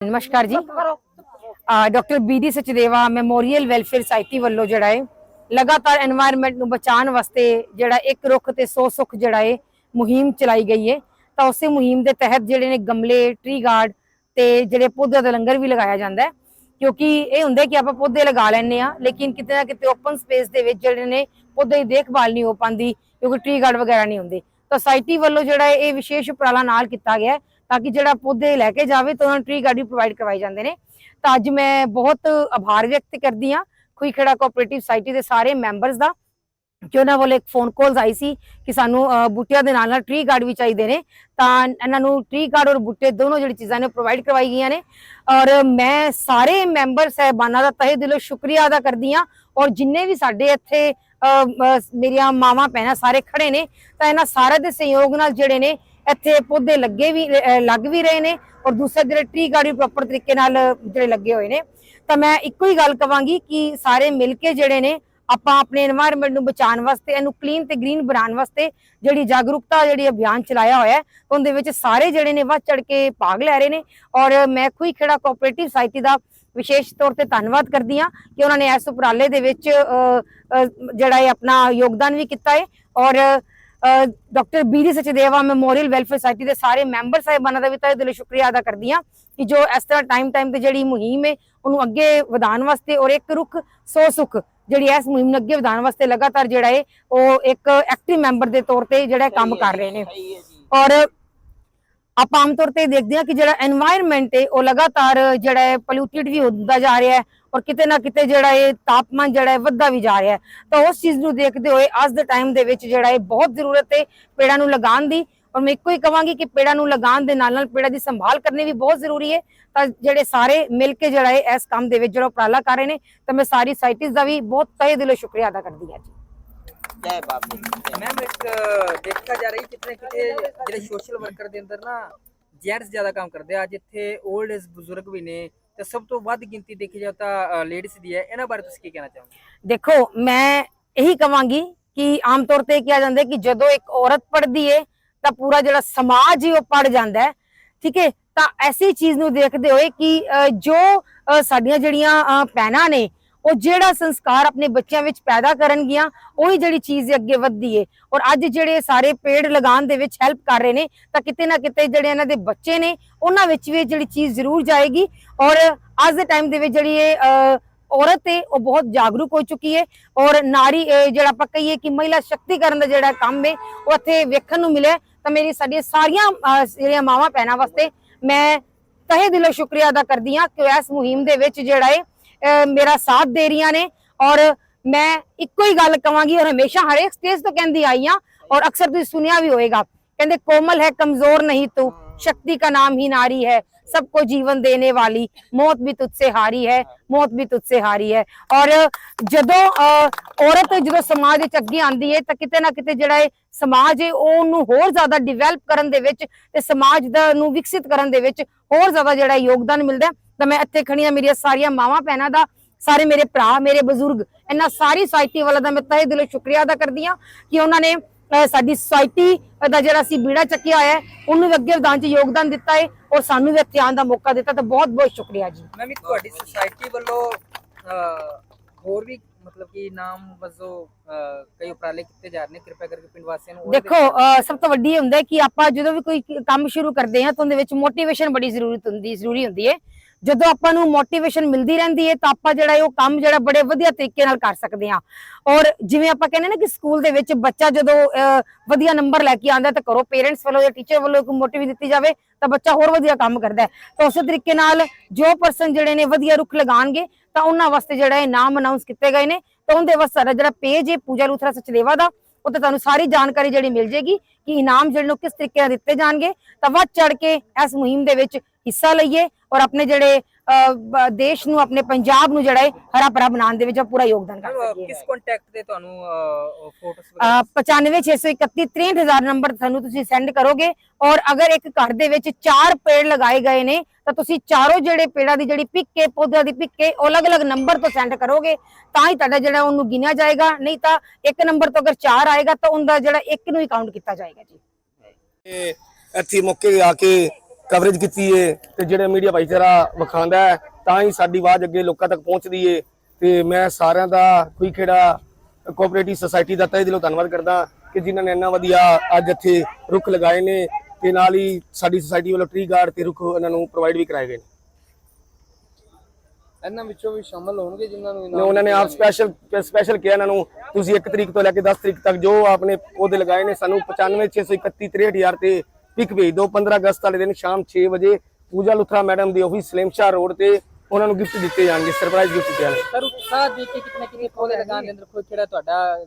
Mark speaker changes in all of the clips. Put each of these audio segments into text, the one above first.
Speaker 1: ਨਮਸਕਾਰ ਜੀ। Doctor B D Sachdeva memorial welfare society ਵੱਲੋਂ ਜਿਹੜਾ ਹੈ ਲਗਾਤਾਰ এনवायरमेंट ਨੂੰ ਬਚਾਉਣ ਵਾਸਤੇ ਜਿਹੜਾ ਇੱਕ ਰੁੱਖ ਤੇ 100 ਸੁੱਖ ਜਿਹੜਾ ਹੈ ਮੁਹਿੰਮ ਚਲਾਈ ਗਈ ਹੈ ਤਾਂ ਉਸੇ ਮੁਹਿੰਮ ਦੇ ਤਹਿਤ ਜਿਹੜੇ ਨੇ ਗਮਲੇ ਟ੍ਰੀ ਗਾਰਡ ਤੇ ਜਿਹੜੇ ਪੌਦੇ ਦਾ ਲੰਗਰ ਵੀ ਲਗਾਇਆ ਜਾਂਦਾ ਹੈ। ਕਿਉਂਕਿ ਇਹ ਹੁੰਦਾ ਕਿ ਆਪਾਂ ਪੌਦੇ ਲਗਾ ਲੈਣੇ ਆ ਲੇਕਿਨ ਕਿਤੇ ਨਾ ਕਿਤੇ ਓਪਨ ਸਪੇਸ ਦੇ ਵਿੱਚ ਜਿਹੜੇ ਨੇ ਪੌਦੇ ਦੀ ਦੇਖਭਾਲ ਨਹੀਂ ਹੋ ਪਾਂਦੀ ਕਿਉਂਕਿ ਟ੍ਰੀ ਗਾਰਡ ਵਗੈਰਾ ਨਹੀਂ ਹੁੰਦੇ। ਤਾਂ ਸਾਇਟੀ ਵੱਲੋਂ ਜਿਹੜਾ ਇਹ ਵਿਸ਼ੇਸ਼ ਉਪਰਾਲਾ ਨਾਲ ਕੀਤਾ ਗਿਆ ਤਾਂ ਕਿ ਜਿਹੜਾ ਪੌਦੇ ਲੈ ਕੇ ਜਾਵੇ ਤਾਂ ਉਹਨਾਂ ਨੂੰ ਟਰੀ ਗਾਰਡ ਵੀ ਪ੍ਰੋਵਾਈਡ ਕਰਵਾਏ ਜਾਂਦੇ ਨੇ। ਤਾਂ ਅੱਜ ਮੈਂ ਬਹੁਤ ਆਭਾਰ ਵਿਅਕਤ ਕਰਦੀ ਹਾਂ ਖੁਈਖੇੜਾ ਕੋਆਪਰੇਟਿਵ ਸੁਸਾਇਟੀ ਦੇ ਸਾਰੇ ਮੈਂਬਰਸ ਦਾ ਕਿ ਉਹਨਾਂ ਵੱਲੋਂ ਇੱਕ ਫੋਨ ਕਾਲਸ ਆਈ ਸੀ ਕਿ ਸਾਨੂੰ ਬੂਟਿਆਂ ਦੇ ਨਾਲ ਨਾਲ ਟ੍ਰੀ ਗਾਰਡ ਵੀ ਚਾਹੀਦੇ ਨੇ। ਤਾਂ ਇਹਨਾਂ ਨੂੰ ਟ੍ਰੀ ਗਾਰਡ ਔਰ ਬੂਟੇ ਦੋਨੋਂ ਜਿਹੜੀ ਚੀਜ਼ਾਂ ਨੇ ਪ੍ਰੋਵਾਈਡ ਕਰਵਾਈ ਗਈਆਂ ਨੇ। ਔਰ ਮੈਂ ਸਾਰੇ ਮੈਂਬਰ ਸਹਿਬਾਨਾਂ ਦਾ ਤਹਿ ਦਿਲੋਂ ਸ਼ੁਕਰੀਆ ਅਦਾ ਕਰਦੀ ਹਾਂ ਔਰ ਜਿੰਨੇ ਵੀ ਸਾਡੇ ਇੱਥੇ ਮੇਰੀਆਂ ਮਾਵਾਂ ਭੈਣਾਂ ਸਾਰੇ ਖੜੇ ਨੇ, ਤਾਂ ਇਹਨਾਂ ਸਾਰੇ ਦੇ ਸਹਿਯੋਗ ਨਾਲ ਜਿਹੜੇ ਨੇ ਇੱਥੇ ਪੌਦੇ ਲੱਗੇ ਵੀ ਲੱਗ ਵੀ ਰਹੇ ਨੇ ਔਰ ਦੂਸਰੇ ਜਿਹੜੇ ਟ੍ਰੀ ਗਾਰਡਨ ਪ੍ਰੋਪਰ ਤਰੀਕੇ ਨਾਲ ਜਿਹੜੇ ਲੱਗੇ ਹੋਏ ਨੇ। ਤਾਂ ਮੈਂ ਇੱਕੋ ਹੀ ਗੱਲ ਕਵਾਂਗੀ ਕਿ ਸਾਰੇ ਮਿਲ ਕੇ ਜਿਹੜੇ ਨੇ, ਆਪਾਂ ਆਪਣੇ এনवायरमेंट ਨੂੰ ਬਚਾਉਣ ਵਾਸਤੇ, ਇਹਨੂੰ ਕਲੀਨ ਤੇ ਗ੍ਰੀਨ ਬਣਾਉਣ ਵਾਸਤੇ ਜਿਹੜੀ ਜਾਗਰੂਕਤਾ, ਜਿਹੜੀ ਅਭਿਆਨ ਚਲਾਇਆ ਹੋਇਆ ਉਹਦੇ ਵਿੱਚ ਸਾਰੇ ਜਿਹੜੇ ਨੇ ਵੱਧ ਚੜ ਕੇ ਭਾਗ ਲੈ ਰਹੇ ਨੇ। ਔਰ ਮੈਂ ਖੁਈ ਖੇੜਾ ਕੋਆਪਰੇਟਿਵ ਸਾਇਟੀ ਦਾ ਵਿਸ਼ੇਸ਼ ਤੌਰ ਤੇ ਧੰਨਵਾਦ ਕਰਦੀ ਹਾਂ ਕਿ ਉਹਨਾਂ ਨੇ ਇਸ ਉਪਰਾਲੇ ਦੇ ਵਿੱਚ ਜਿਹੜਾ ਇਹ ਆਪਣਾ ਯੋਗਦਾਨ ਵੀ ਕੀਤਾ ਹੈ। ਔਰ doctor ਬੀਰੀ Sachdeva memorial welfare society ਦੇ ਸਾਰੇ ਮੈਂਬਰ ਸਾਹਿਬਾਨਾਂ ਦਾ ਵੀ ਤਹਿ ਦਿਲੋਂ ਸ਼ੁਕਰੀਆ ਅਦਾ ਕਰਦੀ ਹਾਂ ਕਿ ਜੋ ਇਸ ਤਰ੍ਹਾਂ ਟਾਈਮ ਟਾਈਮ ਤੇ ਜਿਹੜੀ ਮੁਹਿੰਮ ਹੈ ਉਹਨੂੰ ਅੱਗੇ ਵਧਾਉਣ ਵਾਸਤੇ ਔਰ ਇੱਕ ਰੁੱਖ 100 ਸੁੱਖ ਜਿਹੜੀ ਇਸ ਮੁਹਿੰਮ ਨੂੰ ਅੱਗੇ ਵਧਾਉਣ ਵਾਸਤੇ ਲਗਾਤਾਰ ਜਿਹੜਾ ਹੈ ਉਹ ਇੱਕ ਐਕਟਿਵ ਮੈਂਬਰ ਦੇ ਤੌਰ ਤੇ ਜਿਹੜਾ ਕੰਮ ਕਰ ਰਹੇ ਨੇ। ਔਰ ਆਪਾਂ ਆਮ ਤੌਰ ਤੇ ਦੇਖਦੇ ਹਾਂ ਕਿ ਜਿਹੜਾ এনवायरमेंट ਹੈ, ਉਹ ਲਗਾਤਾਰ ਜਿਹੜਾ ਹੈ ਪੋਲੂਟਡ ਵੀ ਹੁੰਦਾ ਜਾ ਰਿਹਾ ਹੈ ਔਰ ਕਿਤੇ ਨਾ ਕਿਤੇ ਜਿਹੜਾ ਇਹ ਤਾਪਮਾਨ ਜਿਹੜਾ ਹੈ ਵੱਧਦਾ ਵੀ ਜਾ ਰਿਹਾ ਹੈ। ਤਾਂ ਉਸ ਚੀਜ਼ ਨੂੰ ਦੇਖਦੇ ਹੋਏ ਅੱਜ ਦੇ ਟਾਈਮ ਦੇ ਵਿੱਚ ਜਿਹੜਾ ਇਹ ਬਹੁਤ ਜ਼ਰੂਰਤ ਹੈ ਪੇੜਾਂ ਨੂੰ ਲਗਾਉਣ ਦੀ ਔਰ ਮੈਂ ਇੱਕੋ ਹੀ ਕਹਾਂਗੀ ਕਿ ਪੇੜਾਂ ਨੂੰ ਲਗਾਉਣ ਦੇ ਨਾਲ ਨਾਲ ਪੇੜਾਂ ਦੀ ਸੰਭਾਲ ਕਰਨੀ ਵੀ ਬਹੁਤ ਜ਼ਰੂਰੀ ਹੈ। ਤਾਂ ਜਿਹੜੇ ਸਾਰੇ ਮਿਲ ਕੇ ਜਿਹੜਾ ਹੈ ਇਸ ਕੰਮ ਦੇ ਵਿੱਚ ਜਿਹੜਾ ਉਪਰਾਲਾ ਕਰ ਰਹੇ ਨੇ, ਤਾਂ ਮੈਂ ਸਾਰੀ ਸਾਇਟਿਸ ਦਾ ਵੀ ਬਹੁਤ ਤਹਿ ਦਿਲੋਂ ਸ਼ੁਕਰੀਆ ਅਦਾ ਕਰਦੀ ਹਾਂ ਜੀ।
Speaker 2: ਜੈ ਬਾਬੇ ਜੈ।
Speaker 3: ਮੈਮ ਇੱਕ ਦੇਖਿਆ ਜਾ ਰਹੀ ਕਿਤੇ ਕਿਤੇ ਜਿਹੜੇ ਸੋਸ਼ਲ ਵਰਕਰ ਦੇ ਅੰਦਰ ਨਾ ਜੈਂਟਸ ਜ਼ਿਆਦਾ ਕੰਮ ਕਰਦੇ ਆ। ਅੱਜ ਇੱਥੇ 올ਡ ਏਜ ਬਜ਼ੁਰਗ ਵੀ ਨੇ ਤੇ ਸਭ ਤੋਂ ਵੱਧ ਗਿਣਤੀ ਦੇਖੀ ਜਾਓ ਤਾਂ ਲੇਡੀਜ਼ ਦੀ ਹੈ। ਇਹਨਾਂ ਬਾਰੇ ਤੁਸੀਂ ਕੀ ਕਹਿਣਾ ਚਾਹੋਗੇ?
Speaker 1: ਦੇਖੋ ਮੈਂ ਇਹੀ ਕਵਾਂਗੀ ਕਿ ਆਮ ਤੌਰ ਤੇ ਕਿਹਾ ਜਾਂਦਾ ਹੈ ਕਿ ਜਦੋਂ ਇੱਕ ਔਰਤ ਪੜਦੀ ਏ ਤਾਂ ਪੂਰਾ ਜਿਹੜਾ ਸਮਾਜ ਹੀ ਉਹ ਪੜ ਜਾਂਦਾ ਹੈ। ਠੀਕ ਹੈ ਤਾਂ ਐਸੀ ਚੀਜ਼ ਨੂੰ ਦੇਖਦੇ ਹੋਏ ਕਿ ਜੋ ਸਾਡੀਆਂ ਜਿਹੜੀਆਂ ਭੈਣਾਂ ਨੇ ਉਹ ਜਿਹੜਾ ਸੰਸਕਾਰ ਆਪਣੇ ਬੱਚਿਆਂ ਵਿੱਚ ਪੈਦਾ ਕਰਨਗੀਆਂ, ਉਹੀ ਜਿਹੜੀ ਚੀਜ਼ ਅੱਗੇ ਵੱਧਦੀ ਏ। ਔਰ ਅੱਜ ਜਿਹੜੇ ਸਾਰੇ ਪੇੜ ਲਗਾਉਣ ਦੇ ਵਿੱਚ ਹੈਲਪ ਕਰ ਰਹੇ ਨੇ, ਤਾਂ ਕਿਤੇ ਨਾ ਕਿਤੇ ਜਿਹੜੇ ਇਹਨਾਂ ਦੇ ਬੱਚੇ ਨੇ, ਉਹਨਾਂ ਵਿੱਚ ਵੀ ਇਹ ਜਿਹੜੀ ਚੀਜ਼ ਜ਼ਰੂਰ ਜਾਏਗੀ। ਔਰ ਅੱਜ ਦੇ ਟਾਈਮ ਦੇ ਵਿੱਚ ਜਿਹੜੀ ਇਹ ਔਰਤ ਹੈ ਉਹ ਬਹੁਤ ਜਾਗਰੂਕ ਹੋ ਚੁੱਕੀ ਹੈ ਔਰ ਨਾਰੀ ਜਿਹੜਾ ਆਪਾਂ ਕਹੀਏ ਕਿ ਮਹਿਲਾ ਸ਼ਕਤੀਕਰਨ ਦਾ ਜਿਹੜਾ ਕੰਮ ਹੈ ਉਹ ਇੱਥੇ ਵੇਖਣ ਨੂੰ ਮਿਲਿਆ। ਤਾਂ ਮੇਰੀ ਸਾਡੀਆਂ ਸਾਰੀਆਂ ਜਿਹੜੀਆਂ ਮਾਵਾਂ ਭੈਣਾਂ ਵਾਸਤੇ ਮੈਂ ਤਹਿ ਦਿਲੋਂ ਸ਼ੁਕਰੀਆ ਅਦਾ ਕਰਦੀ ਹਾਂ ਕਿ ਇਸ ਮੁਹਿੰਮ ਦੇ ਵਿੱਚ ਜਿਹੜਾ ਹੈ ਮੇਰਾ ਸਾਥ ਦੇ ਰਹੀਆਂ ਨੇ ਔਰ ਮੈਂ ਇੱਕੋ ਹੀ ਗੱਲ ਕਵਾਂਗੀ ਔਰ ਹਮੇਸ਼ਾ ਹਰੇਕ ਸਟੇਜ ਤੋਂ ਕਹਿੰਦੀ ਆਈ ਹਾਂ ਔਰ ਅਕਸਰ ਤੁਸੀਂ ਸੁਨਿਆ ਵੀ ਹੋਏਗਾ ਕਹਿੰਦੇ ਕੋਮਲ ਹੈ ਕਮਜ਼ੋਰ ਨਹੀਂ ਤੂੰ शक्ति का नाम ही नारी है सबको जीवन देने वाली मौत भी तुझसे हारी है मौत भी तुझसे हारी है ਔਰ ਜਦੋਂ ਅਹ, ਔਰਤ ਜਦੋਂ ਸਮਾਜ ਵਿੱਚ ਅੱਗੇ ਆਂਦੀ ਹੈ ਤਾਂ ਕਿਤੇ ਨਾ ਕਿਤੇ ਜਿਹੜਾ ਇਹ ਸਮਾਜ ਹੈ ਉਹ ਉਹਨੂੰ ਹੋਰ ਜ਼ਿਆਦਾ ਡਿਵੈਲਪ ਕਰਨ ਦੇ ਵਿੱਚ ਤੇ ਸਮਾਜ ਦਾ ਨੂੰ ਵਿਕਸਿਤ ਕਰਨ ਦੇ ਵਿੱਚ ਹੋਰ ਜ਼ਿਆਦਾ ਜਿਹੜਾ ਯੋਗਦਾਨ ਮਿਲਦਾ ਹੈ। ਤਾਂ ਮੈਂ ਇੱਥੇ ਖੜੀਆਂ ਮੇਰੀਆਂ ਸਾਰੀਆਂ ਮਾਵਾਂ ਭੈਣਾਂ ਦਾ ਸਾਰੇ ਮੇਰੇ ਭਰਾ ਮੇਰੇ ਬਜ਼ੁਰਗ ਇਹਨਾਂ ਸਾਰੀ ਸੁਸਾਇਟੀ ਵਾਲਾ ਦਾ ਮੈਂ ਤਹਿ ਦਿਲੋਂ ਸ਼ੁਕਰੀਆ ਅਦਾ ਕਰਦੀ ਹਾਂ ਕਿ ਉਹਨਾਂ ਨੇ ਸਾਡੀ ਸੁਸਾਇਟੀ ਦਾ ਜਿਹੜਾ ਅਸੀਂ ਬੀੜਾ ਚੱਕਿਆ ਹੋਇਆ ਉਹਨੂੰ ਅੱਗੇ ਵਧਾਉਣ 'ਚ ਯੋਗਦਾਨ ਦਿੱਤਾ ਹੈ ਔਰ ਸਾਨੂੰ ਵੀ ਇੱਥੇ ਆਉਣ ਦਾ ਮੌਕਾ ਦਿੱਤਾ ਤਾਂ ਬਹੁਤ ਬਹੁਤ ਸ਼ੁਕਰੀਆ ਜੀ।
Speaker 3: ਮੈਮ ਤੁਹਾਡੀ ਸੁਸਾਇਟੀ ਵੱਲੋਂ ਹੋਰ ਵੀ ਮਤਲਬ ਕਿ ਨਾਮ ਵਜੋਂ ਕਈ ਉਪਰਾਲੇ ਕੀਤੇ ਜਾ ਰਹੇ ਨੇ ਕਿਰਪਾ ਕਰਕੇ ਪਿੰਡ ਵਾਸੀਆਂ ਨੂੰ
Speaker 1: ਦੇਖੋ ਸਭ ਤੋਂ ਵੱਡੀ ਹੁੰਦਾ ਹੈ ਕਿ ਆਪਾਂ ਜਦੋਂ ਵੀ ਕੋਈ ਕੰਮ ਸ਼ੁਰੂ ਕਰਦੇ ਹਾਂ ਤਾਂ ਉਹਦੇ ਵਿੱਚ ਮੋਟੀਵੇਸ਼ਨ ਬੜੀ ਜ਼ਰੂਰਤ ਹੁੰਦੀ ਜ਼ਰੂਰੀ ਹੁੰਦੀ ਹੈ। ਜਦੋਂ ਆਪਾਂ ਨੂੰ ਮੋਟੀਵੇਸ਼ਨ ਮਿਲਦੀ ਰਹਿੰਦੀ ਹੈ, ਤਾਂ ਆਪਾਂ ਜਿਹੜਾ ਉਹ ਕੰਮ ਜਿਹੜਾ ਬੜੇ ਵਧੀਆ ਤਰੀਕੇ ਨਾਲ ਕਰ ਸਕਦੇ ਹਾਂ। ਔਰ ਜਿਵੇਂ ਆਪਾਂ ਕਹਿੰਦੇ ਨਾ ਕਿ ਸਕੂਲ ਦੇ ਵਿੱਚ ਬੱਚਾ ਜਦੋਂ ਵਧੀਆ ਨੰਬਰ ਲੈ ਕੇ ਆਉਂਦਾ ਤਾਂ ਘਰੋਂ ਪੇਰੈਂਟਸ ਵੱਲੋਂ ਜਾਂ ਟੀਚਰ ਵੱਲੋਂ ਇੱਕ ਮੋਟੀਵੇਸ਼ਨ ਦਿੱਤੀ ਜਾਵੇ, ਤਾਂ ਬੱਚਾ ਹੋਰ ਵਧੀਆ ਕੰਮ ਕਰਦਾ ਹੈ। ਤਾਂ ਉਸੇ ਤਰੀਕੇ ਨਾਲ ਜੋ ਪਰਸਨ ਜਿਹੜੇ ਨੇ ਵਧੀਆ ਰੁੱਖ ਲਗਾਣਗੇ ਤਾਂ ਉਹਨਾਂ ਵਾਸਤੇ ਜਿਹੜਾ ਇਹ ਨਾਮ ਅਨਾਉਂਸ ਕੀਤੇ ਗਏ ਨੇ, ਤਾਂ ਉਹਦੇ ਵਾਸਤੇ ਜਿਹੜਾ ਪੇਜ ਹੈ, ਪੂਜਾ ਲੂਥਰਾ ਸਚਦੇਵਾ ਦਾ ਉੱਤੇ ਤੁਹਾਨੂੰ ਸਾਰੀ ਜਾਣਕਾਰੀ ਜਿਹੜੀ ਮਿਲ ਜੇਗੀ ਕਿ ਇਨਾਮ ਜਿਹੜੇ ਨੂੰ ਕਿਸ ਤਰੀਕੇ ਨਾਲ ਦਿੱਤੇ ਜਾਣਗੇ। ਤਾਂ ਵੱਧ ਚੜ ਕੇ ਇਸ ਮੁਹਿੰਮ ਦੇ ਵਿੱਚ ਹਿੱਸਾ ਲਈਏ ਔਰ ਆਪਣੇ ਜਿਹੜੇ ਦੇਸ਼ ਨੂੰ ਆਪਣੇ ਪੰਜਾਬ ਨੂੰ ਜਿਹੜਾ ਹੈ ਹਰਾ ਭਰਾ ਬਣਾਉਣ ਦੇ ਵਿੱਚ ਪੂਰਾ ਯੋਗਦਾਨ ਕਰ ਸਕੀਏ।
Speaker 3: ਕਿਸ ਕੰਟੈਕਟ ਤੇ ਤੁਹਾਨੂੰ ਫੋਟੋਸ
Speaker 1: ਅਹ 95631 63000 ਨੰਬਰ ਤੁਹਾਨੂੰ ਤੁਸੀਂ ਸੈਂਡ ਕਰੋਗੇ ਔਰ ਅਗਰ ਇੱਕ ਘਰ ਦੇ ਵਿੱਚ ਚਾਰ ਪੇੜ ਲਗਾਏ ਗਏ ਨੇ ਤਾਂ ਤੁਸੀਂ ਚਾਰੋਂ ਜਿਹੜੇ ਪੇੜਾਂ ਦੀ ਜਿਹੜੀ ਪਿੱਕ ਹੈ ਪੌਦਿਆਂ ਦੀ ਪਿੱਕ ਹੈ ਉਹ ਅਲੱਗ-ਅਲੱਗ ਨੰਬਰ ਤੋਂ ਸੈਂਡ ਕਰੋਗੇ ਤਾਂ ਹੀ ਤੁਹਾਡਾ ਜਿਹੜਾ ਉਹਨੂੰ ਗਿਣਿਆ ਜਾਏਗਾ ਨਹੀਂ ਤਾਂ ਇੱਕ ਨੰਬਰ ਤੋਂ ਅਗਰ ਚਾਰ ਆਏਗਾ ਤਾਂ ਉਹਦਾ ਜਿਹੜਾ ਇੱਕ ਨੂੰ ਹੀ ਕਾਊਂਟ ਕੀਤਾ ਜਾਏਗਾ ਜੀ।
Speaker 4: ਇਹ ਇੱਥੇ ਮੌਕੇ ਤੇ ਆ ਕੇ ਕਵਰੇਜ ਕੀਤੀ ਏ ਤੇ ਜਿਹੜੇ ਮੀਡੀਆ ਭਾਈਚਾਰਾ ਵਿਖਾਉਂਦਾ ਹੈ ਤਾਂ ਹੀ ਸਾਡੀ ਆਵਾਜ਼ ਅੱਗੇ ਲੋਕਾਂ ਤੱਕ ਪਹੁੰਚਦੀ ਏ। ਤੇ ਮੈਂ ਸਾਰਿਆਂ ਦਾ ਕੋਈ ਖੇੜਾ ਕੋਆਪਰੇਟਿਵ ਸੁਸਾਇਟੀ ਦਾ ਤਹਿ ਦਿਲੋਂ ਧੰਨਵਾਦ ਕਰਦਾ ਕਿ ਜਿਨ੍ਹਾਂ ਨੇ ਇੰਨਾ ਵਧੀਆ ਅੱਜ ਇੱਥੇ ਰੁੱਖ ਲਗਾਏ ਨੇ ਤੇ ਨਾਲ ਹੀ ਸਾਡੀ ਸੁਸਾਇਟੀ ਵੱਲੋਂ ਟਰੀ ਗਾਰਡ ਤੇ ਰੁੱਖ ਇਹਨਾਂ ਨੂੰ ਪ੍ਰੋਵਾਈਡ ਵੀ ਕਰਾਏ ਗਏ ਨੇ।
Speaker 3: ਇਹਨਾਂ ਵਿੱਚੋਂ ਵੀ ਸ਼ਾਮਲ ਹੋਣਗੇ ਜਿਨ੍ਹਾਂ ਨੂੰ
Speaker 4: ਨੇ ਉਹਨਾਂ ਨੇ ਆਪ ਸਪੈਸ਼ਲ ਸਪੈਸ਼ਲ ਕਿਹਾ ਇਹਨਾਂ ਨੂੰ ਤੁਸੀਂ 1 ਤਰੀਕ ਤੋਂ ਲੈ ਕੇ 10 ਤਰੀਕ ਤੱਕ ਜੋ ਆਪਨੇ ਪੌਦੇ ਲਗਾਏ ਨੇ ਸਾਨੂੰ 95631 63000 ਤੇ ਪਿਕ ਭੇਜ ਦਿਓ। 15 ਅਗਸਤ ਵਾਲੇ ਦਿਨ ਸ਼ਾਮ 6 ਵਜੇ ਪੂਜਾ ਲੁਥਰਾ ਮੈਡਮ ਦੀ ਆਫਿਸ ਸਲੇਮਸ਼ਾਹ ਰੋਡ ਤੇ ਉਹਨਾਂ ਨੂੰ ਗਿਫਟ ਦਿੱਤੇ ਜਾਣਗੇ ਸਰਪ੍ਰਾਈਜ਼ ਗਿਫਟ ਦਿੱਤੇ ਜਾਣਗੇ
Speaker 3: ਸਰ ਉਤਸ਼ਾਹ ਦੇਖ ਕੇ ਕਿਤਨੇ ਕਿਤੇ ਪੌਦੇ ਲਗਾਉਣ ਦੇ ਅੰਦਰ ਕੋਈ ਕਿਹੜਾ ਤੁਹਾਡਾ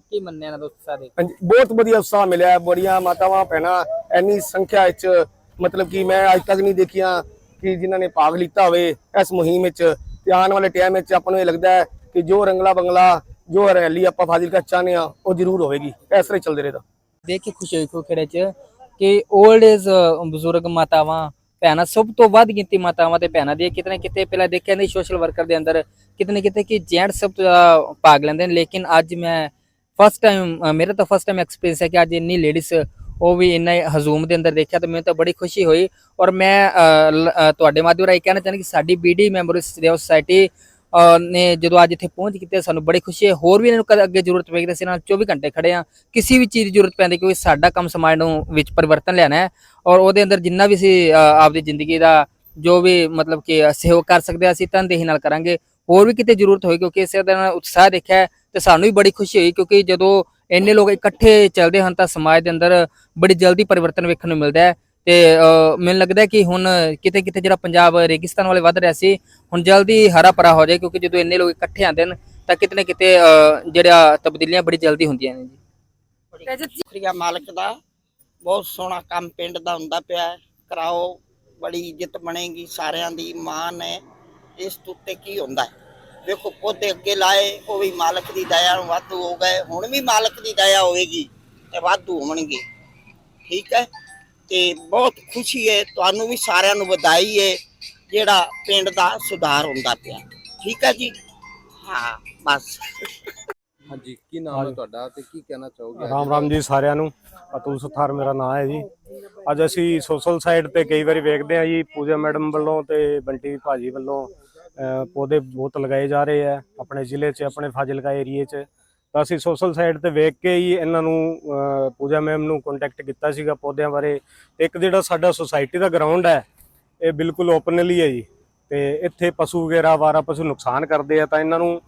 Speaker 3: ਕੀ ਮੰਨਿਆ ਦਾ ਉਤਸ਼ਾਹ ਕੇ?
Speaker 4: ਹਾਂਜੀ, ਬਹੁਤ ਵਧੀਆ ਉਤਸ਼ਾਹ ਮਿਲਿਆ। ਬੜੀਆਂ ਮਾਤਾਵਾਂ ਭੈਣਾਂ ਇੰਨੀ ਸੰਖਿਆ ਵਿੱਚ ਮਤਲਬ ਕਿ ਮੈਂ ਅੱਜ ਤੱਕ ਨਹੀਂ ਦੇਖੀਆਂ ਕਿ ਜਿਨ੍ਹਾਂ ਨੇ ਭਾਗ ਲਿੱਤਾ ਹੋਵੇ ਇਸ ਮੁਹਿੰਮ ਵਿੱਚ। ਤੇ ਆਉਣ ਵਾਲੇ ਟਾਈਮ ਵਿੱਚ ਆਪਾਂ ਨੂੰ ਇਹ ਲੱਗਦਾ ਹੈ ਕਿ ਜੋ ਰੰਗਲਾ ਬੰਗਲਾ ਜੋ ਰੈਲੀ ਆਪਾਂ ਫਾਜ਼ਿਲਕਾ 'ਚ ਚਾਹੁੰਦੇ ਆ ਉਹ ਜ਼ਰੂਰ ਹੋਵੇਗੀ। ਇਸ ਤਰ੍ਹਾਂ ਚੱਲਦੇ ਰਹੇਗਾ
Speaker 3: ਦੇਖ ਕੇ ਖੁਸ਼ੀ ਹੋਈ ਖੇੜੇ 'ਚ। ਕਿ 올ਡ ਏਜ ਬਜ਼ੁਰਗ ਮਾਤਾਵਾਂ ਭੈਣਾਂ ਸਭ ਤੋਂ ਵੱਧ ਗਿਣਤੀ ਮਾਤਾਵਾਂ ਤੇ ਭੈਣਾਂ ਦੀ ਕਿਤੇ ਨਾ ਕਿਤੇ ਪਹਿਲਾਂ ਦੇਖਿਆ ਨਹੀਂ ਸੋਸ਼ਲ ਵਰਕਰ ਦੇ ਅੰਦਰ ਕਿਤੇ ਨਾ ਕਿਤੇ ਕਿ ਜੈਂਟਸ ਸਭ ਤੋਂ ਜ਼ਿਆਦਾ ਭਾਗ ਲੈਂਦੇ ਨੇ। ਲੇਕਿਨ ਅੱਜ ਮੈਂ ਫਸਟ ਟਾਈਮ ਮੇਰਾ ਤਾਂ ਫਸਟ ਟਾਈਮ ਐਕਸਪੀਰੀਅੰਸ ਹੈ ਕਿ ਅੱਜ ਇੰਨੀ ਲੇਡੀਜ਼ ਉਹ ਵੀ ਇੰਨਾ ਹਜ਼ੂਮ ਦੇ ਅੰਦਰ ਦੇਖਿਆ ਤਾਂ ਮੈਨੂੰ ਤਾਂ ਬੜੀ ਖੁਸ਼ੀ ਹੋਈ। ਔਰ ਮੈਂ ਤੁਹਾਡੇ ਮਾਧਿਅਮ ਰਾਹੀਂ ਕਹਿਣਾ ਚਾਹੁੰਦਾ ਕਿ ਸਾਡੀ ਬੀਡੀ ਮੈਂਬਰ ਸੇਵਾ ਸੁਸਾਇਟੀ ਅ, ਨੇ ਜਦੋਂ ਅੱਜ ਇੱਥੇ ਪਹੁੰਚ ਕੀਤੀ, ਸਾਨੂੰ ਬੜੀ ਖੁਸ਼ੀ ਹੈ। ਹੋਰ ਵੀ ਇਹਨਾਂ ਨੂੰ ਕਦੇ ਅੱਗੇ ਜ਼ਰੂਰਤ ਪਏਗੀ ਤਾਂ ਅਸੀਂ ਨਾਲ 24 ਘੰਟੇ ਖੜੇ ਆ ਕਿਸੇ ਵੀ ਚੀਜ਼ ਦੀ ਜ਼ਰੂਰਤ ਪੈਂਦੀ ਕਿਉਂਕਿ ਸਾਡਾ ਕੰਮ ਸਮਾਜ ਨੂੰ ਵਿੱਚ ਪਰਿਵਰਤਨ ਲਿਆਣਾ ਹੈ ਔਰ ਉਹਦੇ ਅੰਦਰ ਜਿੰਨਾ ਵੀ ਅਸੀਂ ਆਪਦੀ ਜ਼ਿੰਦਗੀ ਦਾ ਜੋ ਵੀ ਮਤਲਬ ਕਿ ਸਹਿਯੋਗ ਕਰ ਸਕਦੇ ਹਾਂ, ਅਸੀਂ ਤਨਦੇਹੀ ਨਾਲ ਕਰਾਂਗੇ। ਹੋਰ ਵੀ ਕਿਤੇ ਜ਼ਰੂਰਤ ਹੋਈ ਕਿਉਂਕਿ ਇਸੇ ਦਾ ਨਾਲ ਉਤਸ਼ਾਹ ਦੇਖਿਆ ਹੈ ਤੇ ਸਾਨੂੰ ਵੀ ਬੜੀ ਖੁਸ਼ੀ ਹੋਈ ਕਿਉਂਕਿ ਜਦੋਂ ਇੰਨੇ ਲੋਕ ਇਕੱਠੇ ਚੱਲਦੇ ਹਨ ਤਾਂ ਸਮਾਜ ਦੇ ਅੰਦਰ ਬੜੀ ਜਲਦੀ ਪਰਿਵਰਤਨ ਵੇਖਣ ਨੂੰ ਮਿਲਦਾ ਹੈ। ਤੇ ਅ, ਮੈਨੂੰ ਲੱਗਦਾ ਹੈ ਕਿ ਹੁਣ ਕਿਤੇ ਕਿਤੇ ਜਿਹੜਾ ਪੰਜਾਬ ਰੇਗਿਸਤਾਨ ਵਾਲੇ ਵੱਧ ਰਿਹਾ ਸੀ ਹੁਣ ਜਲਦੀ ਹਰਾ ਭਰਾ ਹੋ ਜਾਏ ਕਿਉਂਕਿ ਜਦੋਂ ਇੰਨੇ ਲੋਕ ਇਕੱਠੇ ਆਉਂਦੇ ਨੇ ਤਾਂ ਕਿਤੇ ਨਾ ਕਿਤੇ ਅ, ਜਿਹੜਾ ਤਬਦੀਲੀਆਂ ਬੜੀ ਜਲਦੀ ਹੁੰਦੀਆਂ ਨੇ ਜੀ।
Speaker 2: ਸ਼ੁਕਰੀਆ ਮਾਲਕ ਦਾ ਬਹੁਤ ਸੋਹਣਾ ਕੰਮ ਪਿੰਡ ਦਾ ਹੁੰਦਾ ਪਿਆ ਹੈ। ਕਰਾਓ ਬੜੀ ਇੱਜ਼ਤ ਬਣੇਗੀ ਸਾਰਿਆਂ ਦੀ ਮਾਨ ਹੈ ਇਸ ਤੋਂ ਉੱਤੇ ਕੀ ਹੁੰਦਾ ਹੈ? ਵੇਖੋ ਪੌਦੇ ਅੱਗੇ ਲਾਏ ਉਹ ਵੀ ਮਾਲਕ ਦੀ ਦਇਆ ਨੂੰ ਵਾਧੂ ਹੋ ਗਏ ਹੁਣ ਵੀ ਮਾਲਕ ਦੀ ਦਇਆ ਹੋਵੇਗੀ ਤੇ ਵਾਧੂ ਹੋਣਗੇ। ਠੀਕ ਹੈ? ਤੇ ਬਹੁਤ ਖੁਸ਼ੀ ਹੈ ਤੁਹਾਨੂੰ ਵੀ ਸਾਰਿਆਂ ਨੂੰ ਵਧਾਈ ਹੈ ਜਿਹੜਾ ਪਿੰਡ ਦਾ ਸੁਧਾਰ ਹੁੰਦਾ ਪਿਆ। ਠੀਕ ਹੈ ਜੀ? ਹਾਂ ਬਸ।
Speaker 5: ਹਾਂਜੀ ਕੀ ਨਾਮ ਹੈ ਤੁਹਾਡਾ ਤੇ ਕੀ ਕਹਿਣਾ ਚਾਹੋਗੇ
Speaker 6: ਰਾਮ ਰਾਮ ਜੀ ਸਾਰਿਆਂ ਨੂੰ। ਅਤੁਲ ਸੁਥਾਰ ਮੇਰਾ ਨਾਮ ਹੈ ਜੀ। ਅੱਜ ਅਸੀਂ ਸੋਸ਼ਲ ਸਾਈਡ ਤੇ ਕਈ ਵਾਰੀ ਵੇਖਦੇ ਆ ਜੀ ਪੂਜਾ ਮੈਡਮ ਵੱਲੋਂ ਤੇ ਬੰਟੀ ਭਾਜੀ ਵੱਲੋਂ ਪੌਦੇ ਬਹੁਤ ਲਗਾਏ ਜਾ ਰਹੇ ਆ ਆਪਣੇ ਜ਼ਿਲ੍ਹੇ 'ਚ ਆਪਣੇ ਫਾਜ਼ਿਲਕਾ ਏਰੀਏ 'ਚ। ਤਾਂ ਅਸੀਂ ਸੋਸ਼ਲ ਸਾਈਡ ਤੇ ਵੇਖ ਕੇ ਹੀ ਇਹਨਾਂ ਨੂੰ ਪੂਜਾ ਮੈਮ ਨੂੰ ਕੰਟੈਕਟ ਕੀਤਾ ਸੀਗਾ ਪੌਦਿਆਂ ਬਾਰੇ। ਇੱਕ ਜਿਹੜਾ ਸਾਡਾ ਸੁਸਾਇਟੀ ਦਾ ਗਰਾਊਂਡ ਹੈ, ਇਹ ਬਿਲਕੁਲ ਓਪਨਲੀ ਹੈ ਜੀ। ਤੇ ਇੱਥੇ ਪਸ਼ੂ ਵਗੈਰਾ, ਵਾਰਾ ਪਸ਼ੂ ਨੁਕਸਾਨ ਕਰਦੇ ਆ, ਤਾਂ ਇਹਨਾਂ ਨੂੰ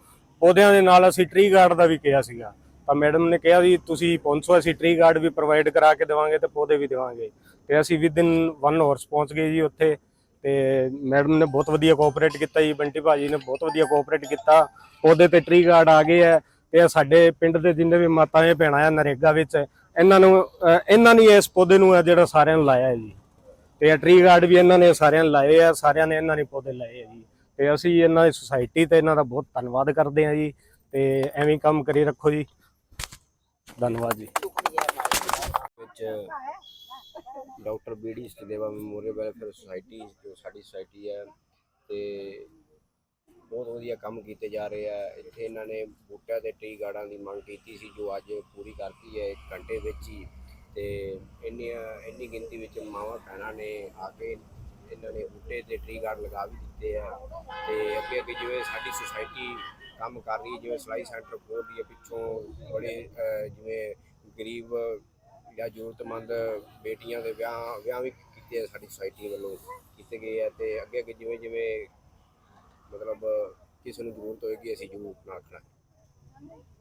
Speaker 6: ਪੌਦਿਆਂ ਦੇ ਨਾਲ ਅਸੀਂ ਟ੍ਰੀ ਗਾਰਡ ਦਾ ਵੀ ਕਿਹਾ ਸੀਗਾ। ਤਾਂ ਮੈਡਮ ਨੇ ਕਿਹਾ ਵੀ ਤੁਸੀਂ ਪਹੁੰਚੋ, ਅਸੀਂ ਟ੍ਰੀ ਗਾਰਡ ਵੀ ਪ੍ਰੋਵਾਈਡ ਕਰਾ ਕੇ ਦੇਵਾਂਗੇ ਤੇ ਪੌਦੇ ਵੀ ਦੇਵਾਂਗੇ। ਤੇ ਅਸੀਂ ਵਿਦ ਇਨ 1 ਆਵਰਸ ਪਹੁੰਚ ਗਏ ਜੀ ਉੱਥੇ। ਤੇ ਮੈਡਮ ਨੇ ਬਹੁਤ ਵਧੀਆ ਕੋਆਪਰੇਟ ਕੀਤਾ ਜੀ, ਬੰਟੀ ਭਾਜੀ ਨੇ ਬਹੁਤ ਵਧੀਆ ਕੋਆਪਰੇਟ ਕੀਤਾ। ਪੌਦੇ ਤੇ ਟ੍ਰੀ ਗਾਰਡ ਆ ਗਏ ਆ ਤੇ ਸਾਡੇ ਪਿੰਡ ਦੇ ਜਿੰਨੇ ਵੀ ਮਾਤਾਵਾਂ ਭੈਣਾਂ ਆ ਨਰੇਗਾ ਵਿੱਚ, ਇਹਨਾਂ ਨੂੰ ਇਹਨਾਂ ਨੇ ਇਸ ਪੌਦੇ ਨੂੰ ਜਿਹੜਾ ਸਾਰਿਆਂ ਨੂੰ ਲਾਇਆ ਹੈ ਜੀ। ਤੇ ਟਰੀ ਗਾਰਡ ਵੀ ਇਹਨਾਂ ਨੇ ਸਾਰਿਆਂ ਨੇ ਲਾਏ ਆ, ਸਾਰਿਆਂ ਨੇ ਇਹਨਾਂ ਨੇ ਪੌਦੇ ਲਾਏ ਆ ਜੀ। ਤੇ ਅਸੀਂ ਇਹਨਾਂ ਦੀ ਸੁਸਾਇਟੀ ਤੇ ਇਹਨਾਂ ਦਾ ਬਹੁਤ ਧੰਨਵਾਦ ਕਰਦੇ ਆ ਜੀ। ਤੇ ਐਵੇਂ ਕੰਮ ਕਰੀ ਰੱਖੋ ਜੀ। ਧੰਨਵਾਦ ਜੀ।
Speaker 5: ਵਿੱਚ doctor BD Sachdeva memorial welfare society, ਜੋ ਸਾਡੀ ਸੁਸਾਇਟੀ ਹੈ, ਤੇ ਬਹੁਤ ਵਧੀਆ ਕੰਮ ਕੀਤੇ ਜਾ ਰਹੇ ਆ। ਇੱਥੇ ਇਹਨਾਂ ਨੇ ਬੂਟਿਆਂ ਤੇ ਟ੍ਰੀ ਗਾਰਡਾਂ ਦੀ ਮੰਗ ਕੀਤੀ ਸੀ, ਜੋ ਅੱਜ ਪੂਰੀ ਕਰਤੀ ਹੈ ਇੱਕ ਘੰਟੇ ਵਿੱਚ ਹੀ। ਤੇ ਇੰਨੀਆਂ, ਇੰਨੀ ਗਿਣਤੀ ਵਿੱਚ ਮਾਵਾਂ ਭੈਣਾਂ ਨੇ ਆ ਕੇ ਇਹਨਾਂ ਨੇ ਬੂਟੇ ਤੇ ਟ੍ਰੀ ਗਾਰਡ ਲਗਾ ਵੀ ਦਿੱਤੇ ਆ। ਤੇ ਅੱਗੇ ਅੱਗੇ ਜਿਵੇਂ ਸਾਡੀ ਸੁਸਾਇਟੀ ਕੰਮ ਕਰ ਰਹੀ ਹੈ, ਜਿਵੇਂ ਸਿਲਾਈ ਸੈਂਟਰ ਖੋਲ ਰਹੀ ਹੈ, ਪਿੱਛੋਂ ਬੜੇ ਜਿਵੇਂ ਗਰੀਬ ਜਾਂ ਜ਼ਰੂਰਤਮੰਦ ਬੇਟੀਆਂ ਦੇ ਵਿਆਹ ਵਿਆਹ ਵੀ ਕੀਤੇ ਆ ਸਾਡੀ ਸੁਸਾਇਟੀ ਵੱਲੋਂ ਕੀਤੇ ਗਏ ਆ। ਤੇ ਅੱਗੇ ਅੱਗੇ ਜਿਵੇਂ ਜਿਵੇਂ ਮਤਲਬ ਕਿਸੇ ਨੂੰ ਜ਼ਰੂਰਤ ਹੋਏਗੀ ਅਸੀਂ ਜ਼ਰੂਰ ਨਾਲ ਖੜਾਂਗੇ